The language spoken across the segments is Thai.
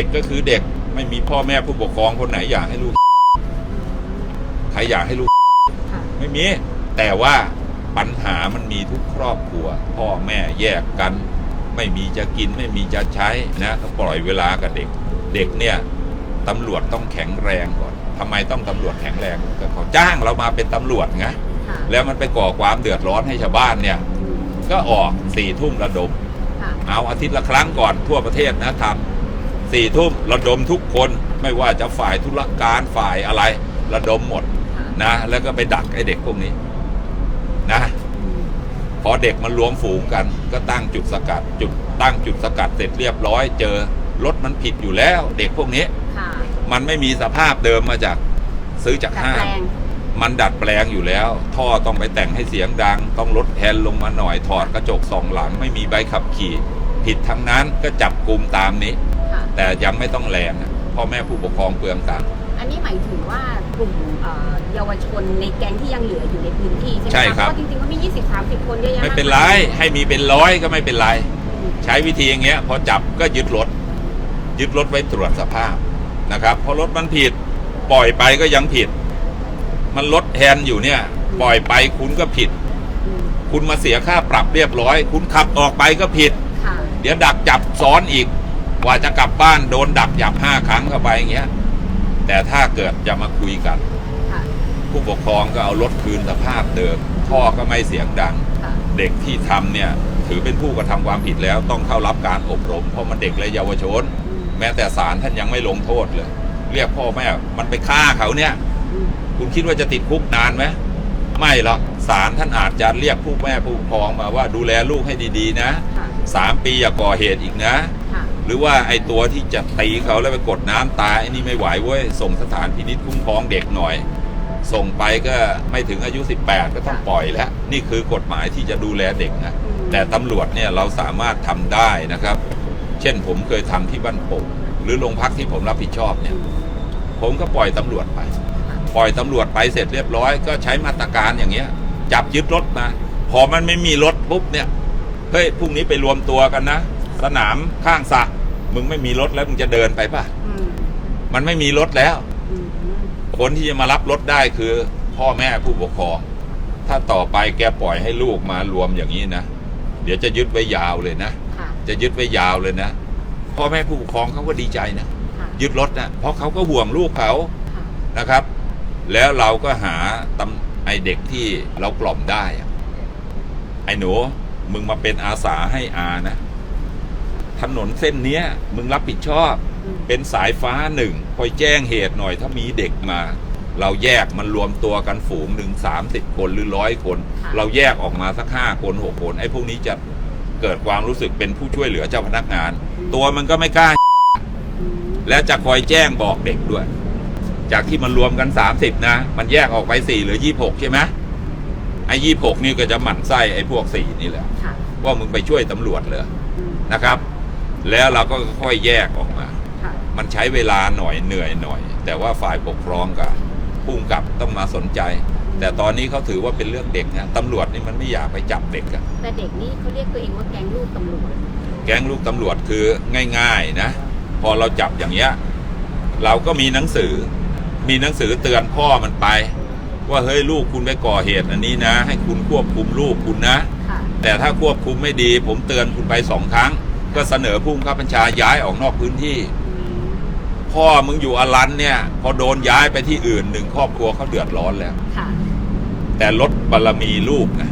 ด็กก็คือเด็กไม่มีพ่อแม่ผู้ปกครองคนไหนอยากให้ลูกใครอยากให้ลูกค่ะไม่มี แต่ว่าปัญหามันมีทุกครอบครัว พ่อแม่แยกกัน ไม่มีจะกินไม่มีจะใช้นะก็ปล่อยเวลากับเด็ก เด็กเนี่ยตำรวจต้องแข็งแรงก่อนทำไมต้องตำรวจแข็งแรงก็เขาจ้างเรามาเป็นตำรวจไงค่ะแล้วมันไปก่อความเดือดร้อนให้ชาวบ้านเนี่ยอืมก็ออกสี่ทุ่มระดมค่ะเอาอาทิตย์ละครั้งก่อนทั่วประเทศนะทำ สี่ทุ่มระดมทุกคนไม่ว่าจะฝ่ายธุรการฝ่ายอะไร ระดมหมดค่ะนะ แล้วก็ไปดักไอ้เด็กพวกนี้นะอืมพอเด็กมันรวมฝูงกัน ก็ตั้งจุดสกัด จุดตั้งจุดสกัดเสร็จเรียบร้อย เจอรถมันผิดอยู่แล้ว เด็กพวกนี้ค่ะมันไม่มีสภาพเดิมมาจากซื้อจากดัดห้าแปลงงมันดัดแปลงอยู่แล้ว ท่อต้องไปแต่งให้เสียงดัง ต้องลดแฮนด์ลงมาหน่อยถอดกระจกสองหลัง ไม่มีใบขับขี่ ผิดทั้งนั้นก็จับกลุ่มตามนี้ค่ะ แต่ยังไม่ต้องแรงนะพ่อแม่ผู้ปกครองเปลืองตังค์ อันนี้หมายถึงว่ากลุ่มเอ่อเยาวชนในแก๊งที่ยังเหลืออยู่ในพื้นที่ใช่ไหมะใช่ครับ เพราะจริงๆก็มี 20 30 คนเยอะแยะไม่เป็นากไรมายให้มีเป็นร้อยก็ไม่เป็นไร อืมใช้วิธีอย่างเงี้ย พอจับก็ยึดรถ ยึดรถไว้ตรวจสภาพนะครับเพราะรถมันผิด ปล่อยไปก็ยังผิด มันลดแฮนด์อยู่เนี่ย ปล่อยไปคุณก็ผิด อืมคุณมาเสียค่าปรับเรียบร้อย คุณขับออกไปก็ผิด ค่ะ เดี๋ยวดักจับซ้อนอีก กว่าจะกลับบ้านโดนดักจับห้าครั้งเข้าไปอย่างเงี้ย แต่ถ้าเกิดจะมาคุยกันค่ะผู้ปกครองก็เอารถคืนสภาพเดิมท่อก็ไม่เสียงดังค่ะเด็กที่ทำเนี่ยถือเป็นผู้กระทำความผิดแล้วต้องเข้ารับการอบรม เพราะมันเด็กและเยาวชนอืมแม้แต่ศาลท่านยังไม่ลงโทษเลย เรียกพ่อแม่มันไปฆ่าเขาเนี่ยอืมคุณคิดว่าจะติดคุกนานไหมไม่หรอกศาลท่านอาจจะเรียกผู้แม่ผู้ปกครองมาว่าดูแลลูกให้ดีๆนะค่ะสามปีอย่าก่อเหตุอีกนะค่ะห รือว่าไอ้ตัวที่จะตีเขาแล้วไปกดน้ำตายไอ้นี่ไม่ไหวเว้ยส่งสถานพินิจคุ้มครองเด็กหน่อย ส่งไปก็ไม่ถึงอายุ 18 ก็ต้องปล่อยแล้ว นี่คือกฎหมายที่จะดูแลเด็กนะอืมแต่ตำรวจเนี่ยเราสามารถทำได้นะครับ เช่นผมเคยทำที่บ้านโป่งหรือโรงพักที่ผมรับผิดชอบเนี่ย ผมก็ปล่อยตำรวจไป ปล่อยตำรวจไปเสร็จเรียบร้อย ก็ใช้มาตรการอย่างเงี้ย จับยึดรถมา พอมันไม่มีรถปุ๊บเนี่ยเฮ้ยพรุ่งนี้ไปรวมตัวกันนะ สนามข้างสระ มึงไม่มีรถแล้วมึงจะเดินไปป่ะ อืมมันไม่มีรถแล้ว อืมคนที่จะมารับรถได้คือ พ่อแม่ผู้ปกครอง ถ้าต่อไปแกปล่อยให้ลูกมารวมอย่างนี้นะ เดี๋ยวจะยึดไว้ยาวเลยนะ ค่ะจะยึดไว้ยาวเลยนะ พ่อแม่ผู้ปกครองเขาก็ดีใจนะ ค่ะยึดรถนะ เพราะเขาก็ห่วงลูกเขา ค่ะนะครับ แล้วเราก็หาตำไอเด็กที่เรากล่อมได้อะไอ้หนู มึงมาเป็นอาสาให้อานะ ถนนเส้นเนี้ยมึงรับผิดชอบอืมเป็นสายฟ้าหนึ่งคอยแจ้งเหตุหน่อยถ้ามีเด็กมา เราแยกมันรวมตัวกันฝูงหนึ่งสามสิบคนหรือร้อยคน เราแยกออกมาสักห้าคนหกคน ไอ้พวกนี้จะเกิดความรู้สึกเป็นผู้ช่วยเหลือเจ้าพนักงาน ตัวมันก็ไม่กล้าอืมและจะคอยแจ้งบอกเด็กด้วย จากที่มันรวมกันสามสิบนะ มันแยกออกไปสี่หรือยี่หกใช่ไหมไอ้ยี่หกนี่ก็จะหมั่นไส้ไอ้พวกสี่นี่แหละค่ะว่ามึงไปช่วยตำรวจเหรออืมนะครับ แล้วเราก็ค่อยแยกออกมา ค่ะ มันใช้เวลาหน่อยเหนื่อยหน่อย แต่ว่าฝ่ายปกครองกับพุ่งกับต้องมาสนใจ แต่ตอนนี้เขาถือว่าเป็นเรื่องเด็กนะตำรวจนี่มันไม่อยากไปจับเด็กอะแต่เด็กนี่เขาเรียกตัวเองว่าแก๊งลูกตำรวจ แก๊งลูกตำรวจคือง่าย ๆนะ พอเราจับอย่างเงี้ยเราก็มีหนังสือ มีหนังสือเตือนพ่อมันไป ว่าเฮ้ยลูกคุณไปก่อเหตุอันนี้นะ ให้คุณควบคุมลูกคุณนะ ค่ะ แต่ถ้าควบคุมไม่ดี ผมเตือนคุณไปสองครั้ง ก็เสนอผู้บังคับบัญชาย้ายออกนอกพื้นที่อืมพ่อมึงอยู่อลันเนี่ย พอโดนย้ายไปที่อื่นหนึ่งครอบครัวเขาเดือดร้อนแล้ว ค่ะ แต่ลดบารมีลูกนะ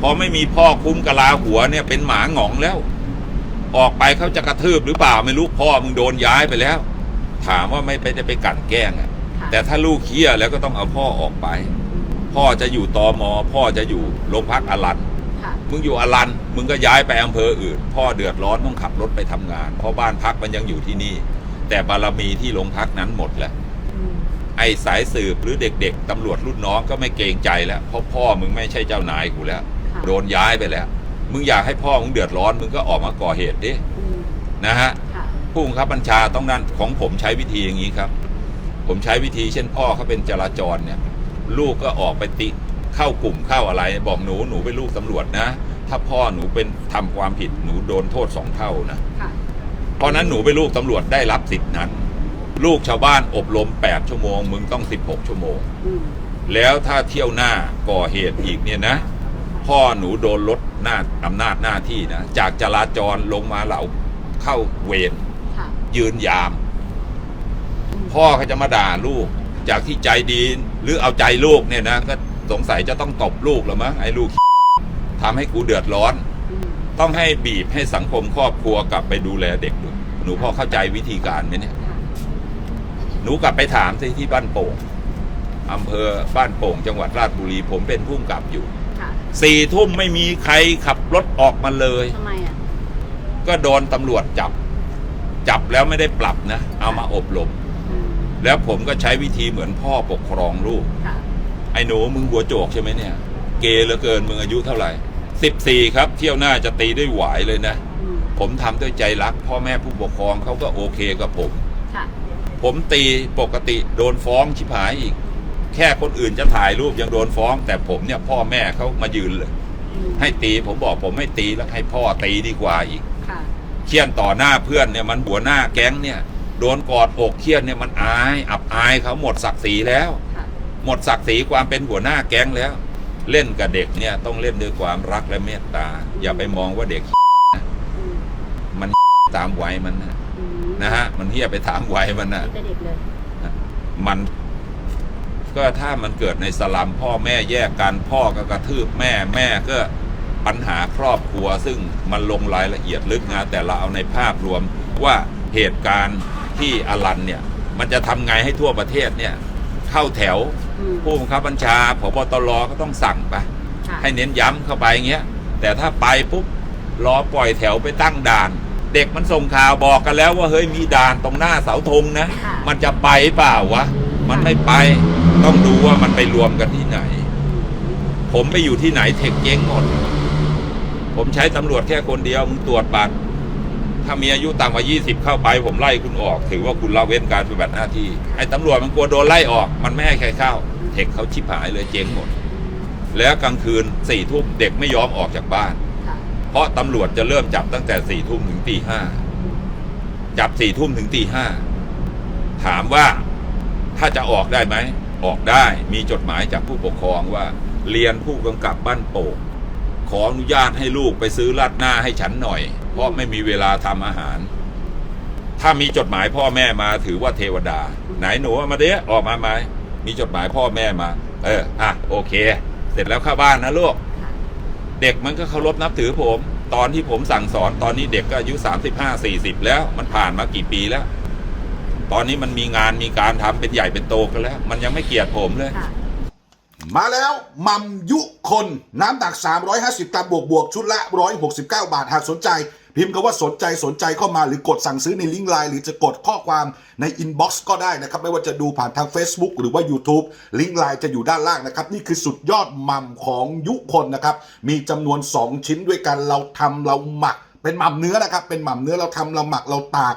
พอไม่มีพ่อคุ้มกะลาหัวเนี่ยเป็นหมาหงองแล้ว ออกไปเขาจะกระทืบหรือเปล่าไม่รู้พ่อมึงโดนย้ายไปแล้ว ถามว่าไม่ไปจะไปกลั่นแกล้งอะค่ะแต่ถ้าลูกเคี้ยแล้วก็ต้องเอาพ่อออกไป พ่อจะอยู่ตอมอพ่อจะอยู่โรงพักอลันค่ะ มึงอยู่อลันมึงก็ย้ายไปอำเภออื่น พ่อเดือดร้อนต้องขับรถไปทำงาน เพราะบ้านพักมันยังอยู่ที่นี่ แต่บารมีที่โรงพักนั้นหมดแล้วอืมไอ้สายสืบหรือเด็ก ๆตำรวจรุ่นน้องก็ไม่เกรงใจแล้วเพราะพ่อมึงไม่ใช่เจ้านายกูแล้วค่ะโดนย้ายไปแล้ว มึงอยากให้พ่อมึงเดือดร้อน มึงก็ออกมาก่อเหตุดิอืมนะฮะค่ะผู้บังคับบัญชาต้องนั้นของผมใช้วิธีอย่างนี้ครับ ผมใช้วิธีเช่นพ่อเขาเป็นจราจรเนี่ย ลูกก็ออกไปติ เข้ากลุ่มเข้าอะไร บอกหนูหนูเป็นลูกตำรวจนะ ถ้าพ่อหนูเป็นทำความผิดหนูโดนโทษสองเท่านะค่ะเพราะนั้นหนูเป็นลูกตำรวจได้รับสิทธินั้น ลูกชาวบ้านอบรม 8 ชั่วโมง มึงต้อง 16 ชั่วโมง อืมแล้วถ้าเที่ยวหน้าก่อเหตุอีกเนี่ยนะ พ่อหนูโดนลดหน้าอำนาจหน้าที่นะ จากจราจรลงมาเหล่าเข้าเวรค่ะยืนยาม พ่อเขาจะมาด่าลูก จากที่ใจดีหรือเอาใจลูกเนี่ยนะ ก็ สงสัยจะต้องตบลูกแล้วมั้งไอ้ลูกทำให้กูเดือดร้อนอืมต้องให้บีบให้สังคมครอบครัวกลับไปดูแลเด็กดูหนูพอเข้าใจวิธีการไหมเนี่ยค่ะหนูกลับไปถามสิที่บ้านโป่งอำเภอบ้านโป่ง จังหวัดราชบุรี ผมเป็นผู้กำกับอยู่ค่ะสี่ทุ่มไม่มีใครขับรถออกมาเลยทำไมอะก็โดนตำรวจจับ จับแล้วไม่ได้ปรับนะ เอามาอบรมอืมแล้วผมก็ใช้วิธีเหมือนพ่อปกครองลูกค่ะ ไอ้หนูมึงหัวโจกใช่ไหมเนี่ย เกเหลือเกินมึงอายุเท่าไหร่สิบสี่ครับ เที่ยวหน้าจะตีด้วยหวายเลยนะอืมผมทำด้วยใจรัก พ่อแม่ผู้ปกครองเขาก็โอเคกับผมค่ะผมตีปกติโดนฟ้องชิบหายอีก แค่คนอื่นจะถ่ายรูปยังโดนฟ้อง แต่ผมเนี่ยพ่อแม่เขามายืนเลยอืมให้ตีผมบอกผมไม่ตีแล้วให้พ่อตีดีกว่าอีกค่ะเคี่ยนต่อหน้าเพื่อนเนี่ยมันหัวหน้าแก๊งเนี่ย โดนกอดอกเคี่ยนเนี่ยมันอาย อับอายเขาหมดศักดิ์ศรีแล้วค่ะ หมดศักดิ์ศรีความเป็นหัวหน้าแก๊งแล้ว เล่นกับเด็กเนี่ยต้องเล่นด้วยความรักและเมตตา อย่าไปมองว่าเด็กอืมมันตามวัยมันนะอืมนะฮะมันเฮียไปตามวัยมันนะนี่แต่เด็กเลยมัน ก็ถ้ามันเกิดในสลัมพ่อแม่แยกกันพ่อก็กระทืบแม่แม่ก็ปัญหาครอบครัว ซึ่งมันลงรายละเอียดลึกนะแต่เราเอาในภาพรวมว่าเหตุการณ์ที่อลันเนี่ย มันจะทำไงให้ทั่วประเทศเนี่ย เข้าแถวอืม ผู้บังคับบัญชาพบตรก็ต้องสั่งไปค่ะให้เน้นย้ำเข้าไปอย่างเงี้ย แต่ถ้าไปปุ๊บรอปล่อยแถวไปตั้งด่าน เด็กมันส่งข่าวบอกกันแล้วว่าเฮ้ยมีด่านตรงหน้าเสาธงนะค่ะมันจะไปเปล่าวะ มันไม่ไปต้องดูว่ามันไปรวมกันที่ไหน ผมไปอยู่ที่ไหนเทคเจ๊งหมด ผมใช้ตำรวจแค่คนเดียวมึงตรวจบัตร ถ้ามีอายุต่ำกว่า 20 เข้าไป ผมไล่คุณออก ถือว่าคุณละเว้นการปฏิบัติหน้าที่ไอ้ตำรวจมันกลัวโดนไล่ออก มันไม่ให้ใครเข้า เทคเขาชิบหายเลยเจ๊งหมด แล้วกลางคืนสี่ทุ่มเด็กไม่ยอมออกจากบ้านค่ะเพราะตำรวจจะเริ่มจับตั้งแต่สี่ทุ่มถึงตีห้าจับสี่ทุ่มถึงตีห้าถามว่าถ้าจะออกได้ไหม ออกได้มีจดหมายจากผู้ปกครองว่า เรียนผู้กำกับบ้านโป่ง ขออนุญาตให้ลูกไปซื้อราดหน้าให้ฉันหน่อย เพราะไม่มีเวลาทำอาหาร ถ้ามีจดหมายพ่อแม่มาถือว่าเทวดา ไหนหนูมาเด้ออกมาไหมมีจดหมายพ่อแม่มา เอออะโอเค เสร็จแล้วเข้าบ้านนะลูกเด็กมันก็เคารพนับถือผม ตอนที่ผมสั่งสอนตอนนี้เด็กก็อายุสามสิบห้าสี่สิบแล้ว มันผ่านมากี่ปีแล้ว ตอนนี้มันมีงานมีการทำเป็นใหญ่เป็นโตกันแล้ว มันยังไม่เกลียดผมเลย มาแล้วมัมยุคนน้ำหนัก 350 กรัมบวกบวกชุดละ 169 บาท หากสนใจ พิมพ์คำว่าสนใจสนใจเข้ามาหรือกดสั่งซื้อในลิงก์ไลน์หรือจะกดข้อความในอินบ็อกซ์ก็ได้นะครับ ไม่ว่าจะดูผ่านทาง Facebook หรือว่า YouTube ลิงก์ไลน์จะอยู่ด้านล่างนะครับ นี่คือสุดยอดมัมของยุคนนะครับ มีจำนวน 2 ชิ้นด้วยกันเราทำเราหมัก เป็นม่ำเนื้อนะครับเป็นม่ำเนื้อเราทำเราหมักเราตาก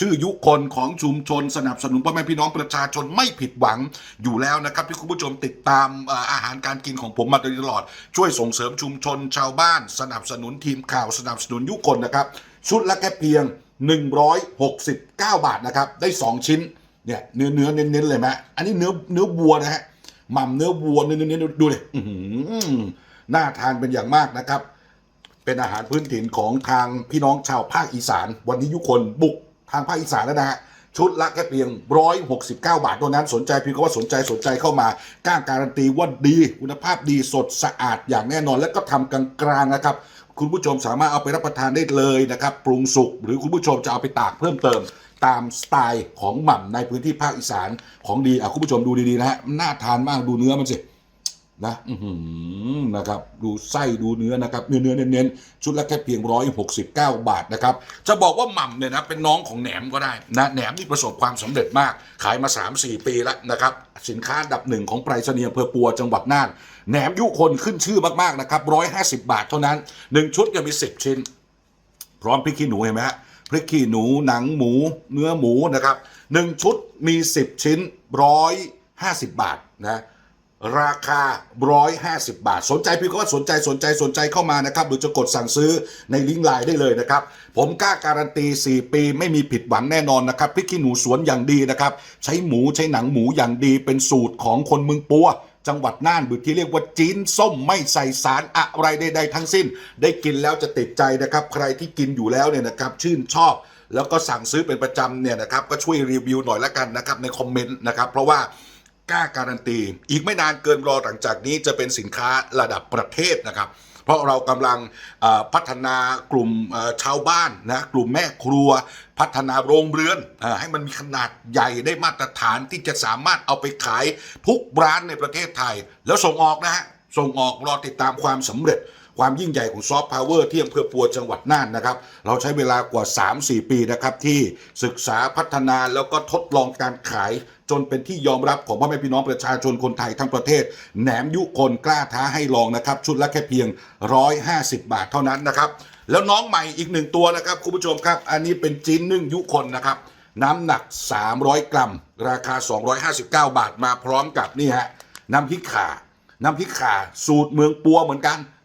ชื่อยุคนของชุมชนสนับสนุนพ่อแม่พี่น้องประชาชนไม่ผิดหวังอยู่แล้วนะครับที่คุณผู้ชมติดตามอาหารการกินของผมมาโดยตลอด ช่วยส่งเสริมชุมชนชาวบ้าน สนับสนุนทีมข่าวสนับสนุนยุคนนะครับ ชุดละแค่เพียง 169 บาทนะครับได้ 2 ชิ้นเนี่ยเนื้อเนื้อเน้นๆเลยไหมอันนี้เนื้อเนื้อวัวนะฮะหม่ำเนื้อวัวเนื้อเน้นื้อดูเลยน่าทานเป็นอย่างมากนะครับ เป็นอาหารพื้นถิ่นของทางพี่น้องชาวภาคอีสาน วันนี้ยุคนบุก ทางภาคอีสานแล้วนะฮะชุดละแค่เพียง 169 บาทเท่านั้นสนใจพียงก็ว่าสนใจสนใจเข้ามาก้างการันตีว่าดีคุณภาพดีสดสะอาดอย่างแน่นอน และก็ทำกลางๆนะครับ คุณผู้ชมสามารถเอาไปรับประทานได้เลยนะครับ ปรุงสุกหรือคุณผู้ชมจะเอาไปตากเพิ่มเติม ตามสไตล์ของหม่ำในพื้นที่ภาคอีสานของดีอะคุณผู้ชมดูดีๆนะฮะน่าทานมากดูเนื้อมันสิ นะนะครับดูไส้ดูเนื้อนะครับเนื้อเนื้อเน้นๆชุดละแค่เพียง 169 บาทนะครับจะบอกว่าหม่ำเนี่ยนะเป็นน้องของแหนมก็ได้นะแหนมนี่ประสบความสำเร็จมาก ขายมา 3-4 ปีแล้วนะครับสินค้าดับหนึ่งของไปรษณีย์อำเภอปัวจังหวัดน่านแหนมยุคนขึ้นชื่อมากๆนะครับ150 บาทเท่านั้น 1 ชุดจะมี 10 ชิ้น พร้อมพริกขี้หนูเห็นไหมฮะพริกขี้หนูหนังหมู เนื้อหมูนะครับหนึ่งชุดมี 10 ชิ้นร้อยห้าสิบบาทนะ ราคาร้อยห้าสิบบาท สนใจพี่ก็ว่าสนใจสนใจสนใจเข้ามานะครับ หรือจะกดสั่งซื้อในลิงก์ไลน์ได้เลยนะครับ ผมกล้าการันตี 4 ปีไม่มีผิดหวังแน่นอนนะครับพริกขี้หนูสวนอย่างดีนะครับ ใช้หมูใช้หนังหมูอย่างดีเป็นสูตรของคนเมืองปัวจังหวัดน่านหรือที่เรียกว่าจีนส้มไม่ใส่สารอะไรใดๆทั้งสิ้น ได้กินแล้วจะติดใจนะครับ ใครที่กินอยู่แล้วเนี่ยนะครับชื่นชอบแล้วก็สั่งซื้อเป็นประจำเนี่ยนะครับก็ช่วยรีวิวหน่อยละกันนะครับในคอมเมนต์นะครับเพราะว่า กล้าการันตี อีกไม่นานเกินรอหลังจากนี้จะเป็นสินค้าระดับประเทศนะครับ เพราะเรากำลังพัฒนากลุ่มชาวบ้านนะกลุ่มแม่ครัว พัฒนาโรงเรือนให้มันมีขนาดใหญ่ได้มาตรฐานที่จะสามารถเอาไปขายทุกร้านในประเทศไทย แล้วส่งออกนะฮะส่งออกรอติดตามความสำเร็จ ความยิ่งใหญ่ของซอฟต์พาวเวอร์ที่อำเภอปัวจังหวัดน่านนะครับ เราใช้เวลากว่า 3-4 ปีนะครับ ที่ศึกษาพัฒนาแล้วก็ทดลองการขายจนเป็นที่ยอมรับของพ่อแม่พี่น้องประชาชนคนไทยทั้งประเทศ แหนมยุคนกล้าท้าให้ลองนะครับ ชุดละแค่เพียง 150 บาทเท่านั้นนะครับ แล้วน้องใหม่อีกหนึ่งตัวนะครับคุณผู้ชมครับ อันนี้เป็นจีนนึ่งยุคนนะครับ น้ำหนัก 300 กรัม ราคา 259 บาทมาพร้อมกับนี่ฮะน้ำพริกข่า น้ำพริกข่าสูตรเมืองปัวเหมือนกัน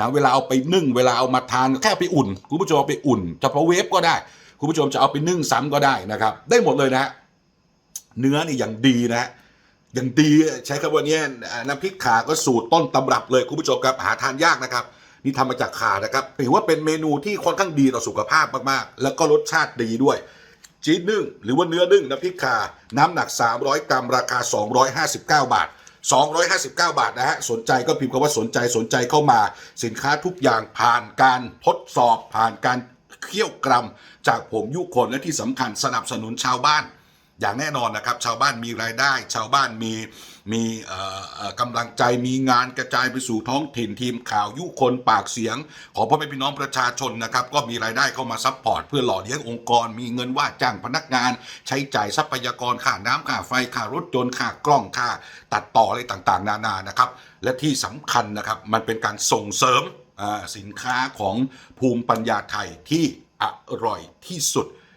นะเวลาเอาไปนึ่ง เวลาเอามาทานแค่ไปอุ่น คุณผู้ชมเอาไปอุ่นเฉพาะเวฟก็ได้ คุณผู้ชมจะเอาไปนึ่งซ้ำก็ได้นะครับ ได้หมดเลยนะ เนื้อนี่อย่างดีนะฮะอย่างดีใช้คำว่านี้น้ำพริกขาก็สูตรต้นตำรับเลยคุณผู้ชมครับหาทานยากนะครับนี่ทำมาจากขานะครับถือว่าเป็นเมนูที่ค่อนข้างดีต่อสุขภาพมากๆ แล้วก็รสชาติดีด้วยจีนนึ่งหรือว่าเนื้อนึ่งน้ำพริกขาน้ำหนัก 300 กรัมราคา 259 บาท 259 บาทนะฮะ สนใจก็พิมพ์คำว่าสนใจสนใจเข้ามา สินค้าทุกอย่างผ่านการทดสอบผ่านการเคี่ยวกรัมจากผมยุคนและที่สำคัญสนับสนุนชาวบ้าน อย่างแน่นอนนะครับ ชาวบ้านมีรายได้ ชาวบ้านมีมีกำลังใจมีงานกระจายไปสู่ท้องถิ่นทีมข่าวยุคนปากเสียง ของพ่อแม่พี่น้องประชาชนนะครับ ก็มีรายได้เข้ามาซัพพอร์ตเพื่อหล่อเลี้ยงองค์กร มีเงินว่าจ้างพนักงาน ใช้จ่ายทรัพยากรค่าน้ำค่าไฟค่ารถยนต์ค่ากล้องค่า ตัดต่ออะไรต่างๆ นานานะครับ และที่สำคัญนะครับมันเป็นการส่งเสริมสินค้าของภูมิปัญญาไทยที่อร่อยที่สุด